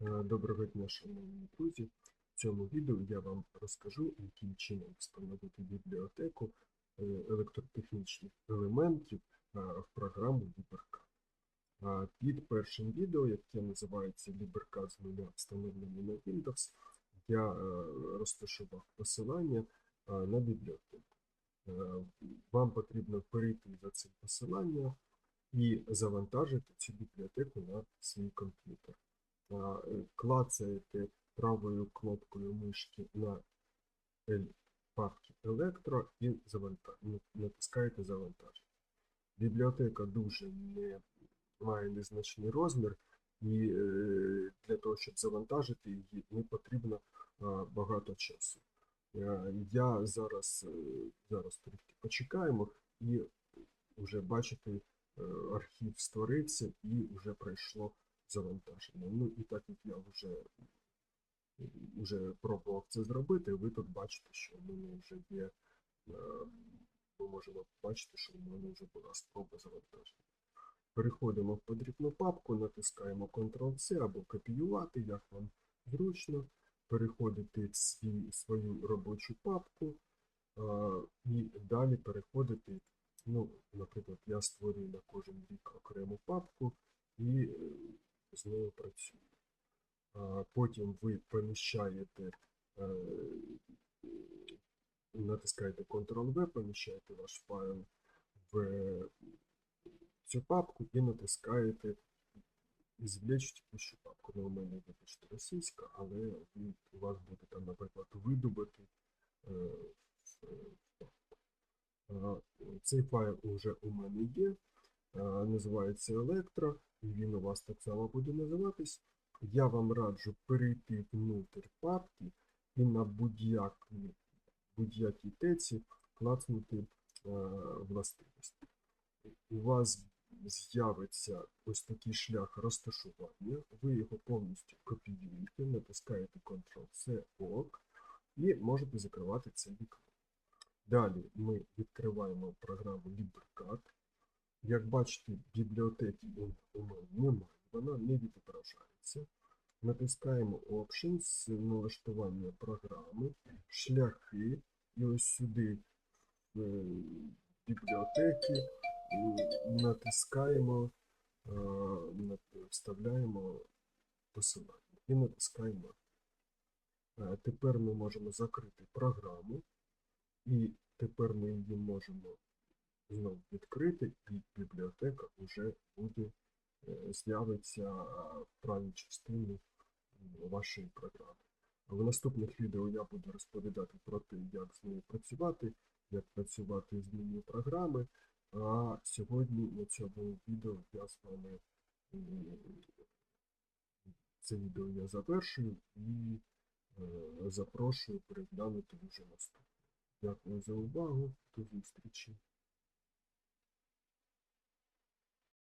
Е, Доброго дня, шановні друзі. В цьому відео я вам розкажу, яким чином встановити бібліотеку е, електротехнічних елементів е, в програму LibreCAD. Під першим відео, яке називається LibreCAD з нуля встановлення на Windows, я розташував посилання на бібліотеку. Вам потрібно перейти за цим посиланням і завантажити цю бібліотеку на свій комп'ютер. Е, клацаєте правою кнопкою мишки на папки Електро і ну, натискаєте завантажити. Бібліотека дуже не має незначний розмір, і е, для того, щоб завантажити її, не потрібно багато часу. Е, Я зараз, зараз трішки почекаємо і вже бачите, архів створився і вже пройшло завантаження. Ну і так як я вже, вже пробував це зробити, ви тут бачите, що в мене вже є, е, ми можемо бачити, що в мене вже була спроба завантаження. Переходимо в потрібну папку, натискаємо Ctrl-C або копіювати, як вам зручно. Переходите в свій, свою робочу папку а, і далі переходити. Ну, наприклад, я створюю на кожен рік окрему папку і е, з нею працюю. А, Потім ви поміщаєте, е, натискаєте Ctrl-V, поміщаєте ваш файл в цю папку і натискаєте «Извлечь текущу папку. Ну, у мене вибачте російська, але у вас буде там, наприклад, видобити е, папку. Цей файл вже у мене є, називається Електро, і він у вас так само буде називатись. Я вам раджу перейти внутрь папки і на будь-якій будь-якій теці клацнути е, властивості. У вас з'явиться ось такий шлях розташування, ви його повністю копіюєте, натискаєте Ctrl-C ОК і можете закривати це вікно. Далі ми відкриваємо програму LibreCAD. Як бачите, бібліотеки у мене немає, вона не відображається. Натискаємо Options, налаштування програми, шляхи, і ось сюди в е, бібліотеки натискаємо, е, вставляємо посилання і натискаємо. Е, Тепер ми можемо закрити програму, і тепер ми її можемо знову відкрити, і бібліотека вже буде з'явиться в правій частині вашої програми. В наступних відео я буду розповідати про те, як з нею працювати, як працювати з меню програми. А сьогодні на цьому відео я з вами це відео я завершую і е, запрошую переглянути вже наступне. Дякую за увагу. До зустрічі.